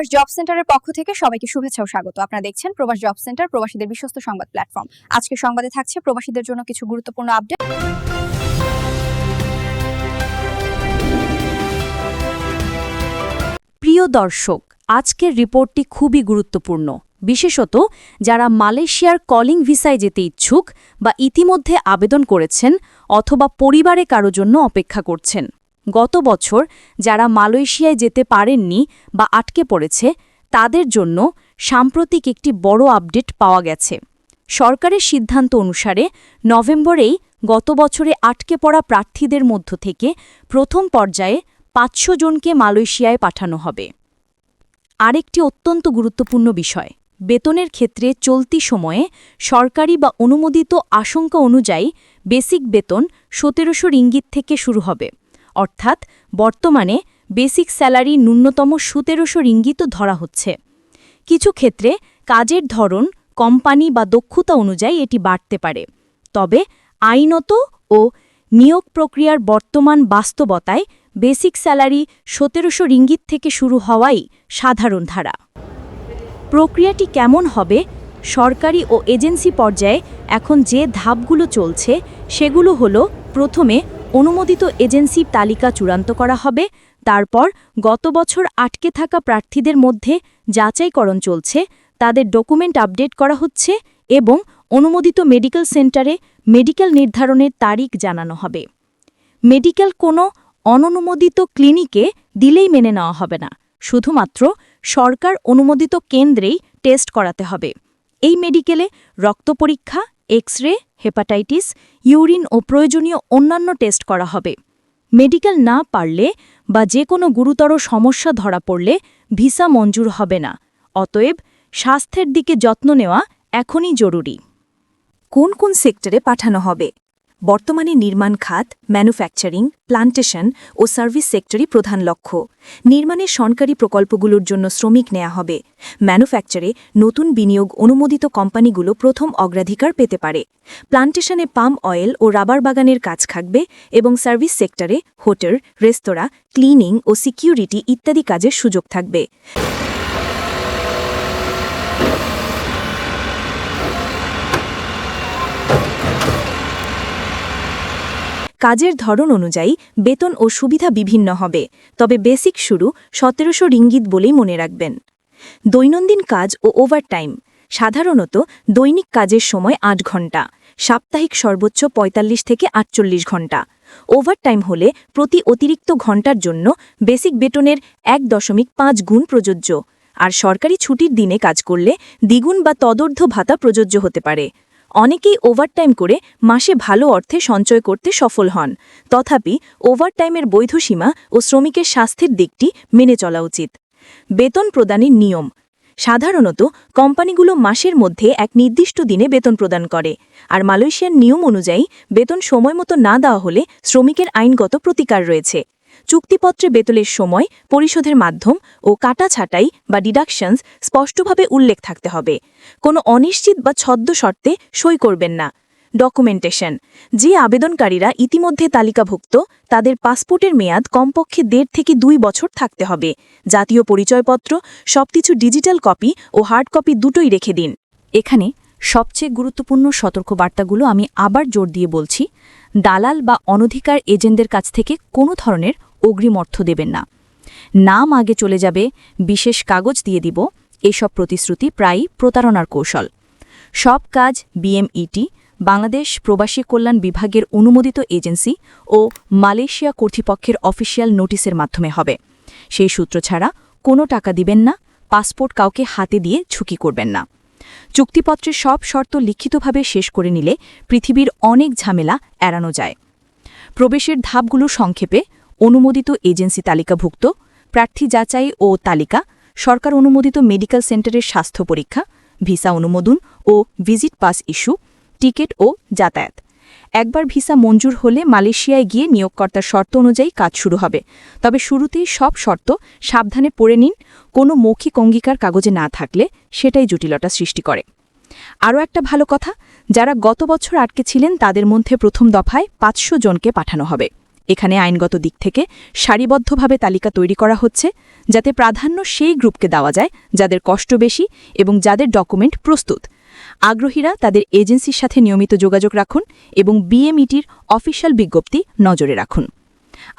প্রবাস জব সেন্টারের পক্ষ থেকে সবাইকে শুভেচ্ছা ও স্বাগত। আপনারা দেখছেন প্রবাস জব সেন্টার, প্রবাসীদের বিশ্বস্ত সংবাদ প্ল্যাটফর্ম। আজকে সংবাদে থাকছে প্রবাসীদের জন্য কিছু গুরুত্বপূর্ণ আপডেট। প্রিয় দর্শক, আজকের রিপোর্টটি খুবই গুরুত্বপূর্ণ। বিশেষত যারা মালয়েশিয়ার কলিং ভিসায় যেতে ইচ্ছুক বা ইতিমধ্যে আবেদন করেছেন অথবা পরিবারে কারও জন্য অপেক্ষা করছেন। গত বছর যারা মালয়েশিয়ায় যেতে পারেননি বা আটকে পড়েছে, তাদের জন্য সাম্প্রতিক একটি বড় আপডেট পাওয়া গেছে। সরকারের সিদ্ধান্ত অনুসারে নভেম্বরেই গত বছরে আটকে পড়া প্রার্থীদের মধ্য থেকে প্রথম পর্যায়ে পাঁচশো জনকে মালয়েশিয়ায় পাঠানো হবে। আরেকটি অত্যন্ত গুরুত্বপূর্ণ বিষয়, বেতনের ক্ষেত্রে চলতি সময়ে সরকারি বা অনুমোদিত আশঙ্কা অনুযায়ী বেসিক বেতন সতেরোশো রিঙ্গিত থেকে শুরু হবে। অর্থাৎ বর্তমানে বেসিক স্যালারি ন্যূনতম সতেরোশো রিঙ্গিতও ধরা হচ্ছে। কিছু ক্ষেত্রে কাজের ধরন, কোম্পানি বা দক্ষতা অনুযায়ী এটি বাড়তে পারে। তবে আইনত ও নিয়োগ প্রক্রিয়ার বর্তমান বাস্তবতায় বেসিক স্যালারি সতেরোশো রিঙ্গিত থেকে শুরু হওয়াই সাধারণ ধারা। প্রক্রিয়াটি কেমন হবে, সরকারি ও এজেন্সি পর্যায়ে এখন যে ধাপগুলো চলছে, সেগুলো হলো প্রথমে অনুমোদিত এজেন্সির তালিকা চূড়ান্ত করা হবে। তারপর গত বছর আটকে থাকা প্রার্থীদের মধ্যে যাচাইকরণ চলছে। তাদের ডকুমেন্ট আপডেট করা হচ্ছে এবং অনুমোদিত মেডিকেল সেন্টারে মেডিকেল নির্ধারণের তারিখ জানানো হবে। মেডিকেল কোনো অননুমোদিত ক্লিনিকে দিলেই মেনে নেওয়া হবে না। শুধুমাত্র সরকার অনুমোদিত কেন্দ্রেই টেস্ট করাতে হবে। এই মেডিকেলে রক্ত পরীক্ষা এক্স রে হেপাটাইটিস, ইউরিন ও প্রয়োজনীয় অন্যান্য টেস্ট করা হবে। মেডিকেল না পারলে বা যে কোনো গুরুতর সমস্যা ধরা পড়লে ভিসা মঞ্জুর হবে না। অতএব স্বাস্থ্যের দিকে যত্ন নেওয়া এখনই জরুরি। কোন কোন সেক্টরে পাঠানো হবে? বর্তমানে নির্মাণ খাত, ম্যানুফ্যাকচারিং, প্লান্টেশন ও সার্ভিস সেক্টরই প্রধান লক্ষ্য। নির্মাণের সরকারি প্রকল্পগুলোর জন্য শ্রমিক নেওয়া হবে। ম্যানুফ্যাকচারে নতুন বিনিয়োগ অনুমোদিত কোম্পানিগুলো প্রথম অগ্রাধিকার পেতে পারে। প্লান্টেশনে পাম অয়েল ও রাবার বাগানের কাজ থাকবে এবং সার্ভিস সেক্টরে হোটেল, রেস্তোরাঁ, ক্লিনিং ও সিকিউরিটি ইত্যাদি কাজের সুযোগ থাকবে। কাজের ধরন অনুযায়ী বেতন ও সুবিধা বিভিন্ন হবে, তবে বেসিক শুরু সতেরোশো রিঙ্গিত বলেই মনে রাখবেন। দৈনন্দিন কাজ ও ওভারটাইম, সাধারণত দৈনিক কাজের সময় আট ঘণ্টা সাপ্তাহিক সর্বোচ্চ ৪৫ থেকে আটচল্লিশ ঘণ্টা ওভারটাইম হলে প্রতি অতিরিক্ত ঘণ্টার জন্য বেসিক বেতনের এক দশমিক পাঁচ গুণ প্রযোজ্য, আর সরকারি ছুটির দিনে কাজ করলে দ্বিগুণ বা তদর্ধ ভাতা প্রযোজ্য হতে পারে। অনেকেই ওভারটাইম করে মাসে ভালো অর্থে সঞ্চয় করতে সফল হন। তথাপি ওভারটাইমের বৈধ সীমা ও শ্রমিকের স্বাস্থ্যের দিকটি মেনে চলা উচিত। বেতন প্রদানের নিয়ম। সাধারণত কোম্পানিগুলো মাসের মধ্যে এক নির্দিষ্ট দিনে বেতন প্রদান করে আর মালয়েশিয়ার নিয়ম অনুযায়ী বেতন সময়মতো না দেওয়া হলে শ্রমিকের আইনগত প্রতিকার রয়েছে। চুক্তিপত্রে বেতলের সময় পরিশোধের মাধ্যম ও কাটা ছাঁটাই বা ডিডাকশনস স্পষ্টভাবে উল্লেখ থাকতে হবে। কোনো অনিশ্চিত বা ছদ্ম শর্তে সই করবেন না। ডকুমেন্টেশন। যে আবেদনকারীরা ইতিমধ্যে তালিকাভুক্ত, তাদের পাসপোর্টের মেয়াদ কমপক্ষে দেড় থেকে দুই বছর থাকতে হবে। জাতীয় পরিচয়পত্র, সবকিছু ডিজিটাল কপি ও হার্ড কপি দুটোই রেখে দিন। এখানে সবচেয়ে গুরুত্বপূর্ণ সতর্কবার্তাগুলো আমি আবার জোর দিয়ে বলছি, দালাল বা অনধিকার এজেন্টদের কাছ থেকে কোনো ধরনের অগ্রিম অর্থ দেবেন না। নাম আগে চলে যাবে, বিশেষ কাগজ দিয়ে দিব, এসব প্রতিশ্রুতি প্রায়ই প্রতারণার কৌশল। সব কাজ বিএমইটি বাংলাদেশ প্রবাসী কল্যাণ বিভাগের অনুমোদিত এজেন্সি ও মালয়েশিয়া কর্তৃপক্ষের অফিসিয়াল নোটিসের মাধ্যমে হবে। সেই সূত্র ছাড়া কোনো টাকা দিবেন না, পাসপোর্ট কাউকে হাতে দিয়ে ঝুঁকি করবেন না। চুক্তিপত্রের সব শর্ত লিখিতভাবে শেষ করে নিলে পৃথিবীর অনেক ঝামেলা এড়ানো যায়। প্রবেশের ধাপগুলো সংক্ষেপে, অনুমোদিত এজেন্সি তালিকাভুক্ত, প্রার্থী যাচাই ও তালিকা, সরকার অনুমোদিত মেডিকেল সেন্টারের স্বাস্থ্য পরীক্ষা, ভিসা অনুমোদন ও ভিজিট পাস ইস্যু, টিকিট ও যাতায়াত। একবার ভিসা মঞ্জুর হলে মালয়েশিয়ায় গিয়ে নিয়োগকর্তার শর্ত অনুযায়ী কাজ শুরু হবে। তবে শুরুতেই সব শর্ত সাবধানে পড়ে নিন, কোনো মৌখিক অঙ্গীকার কাগজে না থাকলে সেটাই জটিলতা সৃষ্টি করে। আরও একটা ভালো কথা, যারা গত বছর আটকে ছিলেন তাদের মধ্যে প্রথম দফায় পাঁচশো জনকে পাঠানো হবে। এখানে আইনগত দিক থেকে সারিবদ্ধভাবে তালিকা তৈরি করা হচ্ছে, যাতে প্রাধান্য সেই গ্রুপকে দেওয়া যায় যাদের কষ্ট বেশি এবং যাদের ডকুমেন্ট প্রস্তুত। আগ্রহীরা তাদের এজেন্সির সাথে নিয়মিত যোগাযোগ রাখুন এবং বিএমইটির অফিসিয়াল বিজ্ঞপ্তি নজরে রাখুন।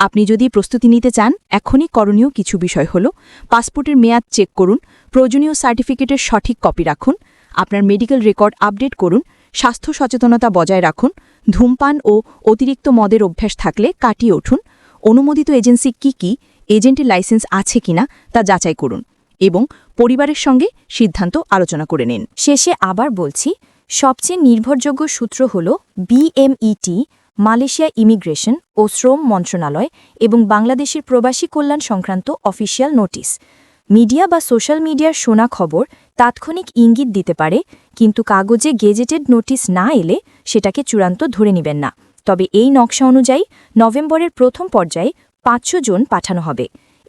আপনি যদি প্রস্তুতি নিতে চান, এখনই করণীয় কিছু বিষয় হল পাসপোর্টের মেয়াদ চেক করুন, প্রয়োজনীয় সার্টিফিকেটের সঠিক কপি রাখুন, আপনার মেডিকেল রেকর্ড আপডেট করুন, স্বাস্থ্য সচেতনতা বজায় রাখুন, ধূমপান ও অতিরিক্ত মদের অভ্যাস থাকলে কাটিয়ে উঠুন, অনুমোদিত এজেন্সি কি কি, এজেন্টের লাইসেন্স আছে কিনা তা যাচাই করুন। এবং পরিবারের সঙ্গে সিদ্ধান্ত আলোচনা করে নিন। শেষে আবার বলছি, সবচেয়ে নির্ভরযোগ্য সূত্র হল বিএমইটি মালয়েশিয়া ইমিগ্রেশন ও শ্রম মন্ত্রণালয় এবং বাংলাদেশের প্রবাসী কল্যাণ সংক্রান্ত অফিসিয়াল নোটিশ। মিডিয়া বা সোশ্যাল মিডিয়ার শোনা খবর তাৎক্ষণিক ইঙ্গিত দিতে পারে, কিন্তু কাগজে গেজেটেড নোটিশ না এলে সেটাকে চূড়ান্ত ধরে নেবেন না। তবে এই নকশা অনুযায়ী নভেম্বরের প্রথম পর্যায়ে পাঁচশো জন পাঠানো হবে।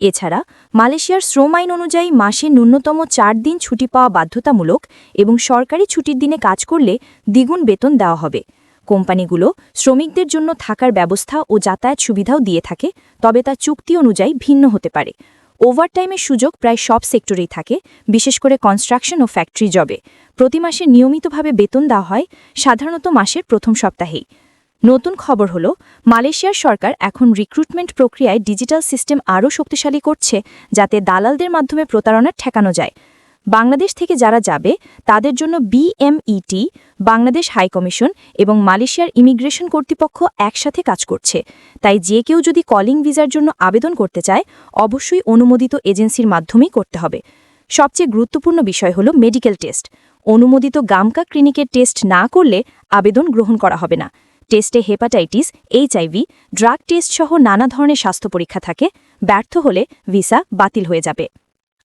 এছাড়া মালয়েশিয়ার শ্রম আইন অনুযায়ী মাসে ন্যূনতম চার দিন ছুটি পাওয়া বাধ্যতামূলক এবং সরকারি ছুটির দিনে কাজ করলে দ্বিগুণ বেতন দেওয়া হবে। কোম্পানিগুলো শ্রমিকদের জন্য থাকার ব্যবস্থা ও যাতায়াত সুবিধাও দিয়ে থাকে, তবে তা চুক্তি অনুযায়ী ভিন্ন হতে পারে। ওভারটাইমের সুযোগ প্রায় সব সেক্টরেই থাকে, বিশেষ করে কনস্ট্রাকশন ও ফ্যাক্টরি জবে। প্রতি মাসে নিয়মিতভাবে বেতন দেওয়া হয়, সাধারণত মাসের প্রথম সপ্তাহেই। নতুন খবর হল, মালয়েশিয়ার সরকার এখন রিক্রুটমেন্ট প্রক্রিয়ায় ডিজিটাল সিস্টেম আরও শক্তিশালী করছে, যাতে দালালদের মাধ্যমে প্রতারণা ঠেকানো যায়। বাংলাদেশ থেকে যারা যাবে, তাদের জন্য বিএমইটি বাংলাদেশ হাইকমিশন এবং মালয়েশিয়ার ইমিগ্রেশন কর্তৃপক্ষ একসাথে কাজ করছে। তাই যে কেউ যদি কলিং ভিসার জন্য আবেদন করতে চায়, অবশ্যই অনুমোদিত এজেন্সির মাধ্যমেই করতে হবে। সবচেয়ে গুরুত্বপূর্ণ বিষয় হল মেডিকেল টেস্ট অনুমোদিত গামকা ক্লিনিকের টেস্ট না করলে আবেদন গ্রহণ করা হবে না। টেস্টে হেপাটাইটিস এইচআইভি ড্রাগ টেস্ট সহ নানা ধরনের স্বাস্থ্য পরীক্ষা থাকে, ব্যর্থ হলে ভিসা বাতিল হয়ে যাবে।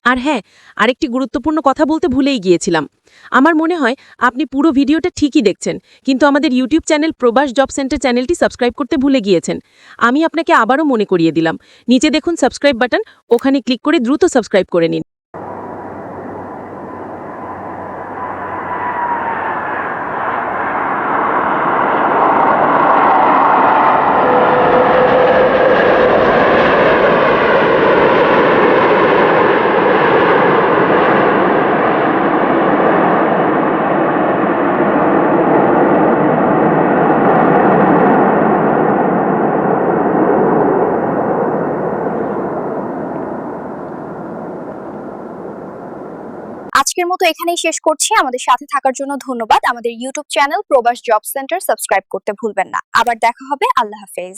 আর হ্যাঁ আরেকটি গুরুত্বপূর্ণ কথা বলতে ভুলেই গিয়েছিলাম। আমার মনে হয় আপনি পুরো ভিডিওটা ঠিকই দেখছেন, কিন্তু আমাদের YouTube channel Probash job centre চ্যানেলটি সাবস্ক্রাইব করতে ভুলে গিয়েছেন। আমি আপনাকে আবারও মনে করিয়ে দিলাম, নিচে দেখুন সাবস্ক্রাইব বাটন, ওখানে ক্লিক করে দ্রুত সাবস্ক্রাইব করে নিন। আজকের মতো এখানেই শেষ করছি। আমাদের সাথে থাকার জন্য ধন্যবাদ। আমাদের YouTube channel Probash job centre subscribe করতে ভুলবেন না। আবার দেখা হবে। আল্লাহ হাফেজ।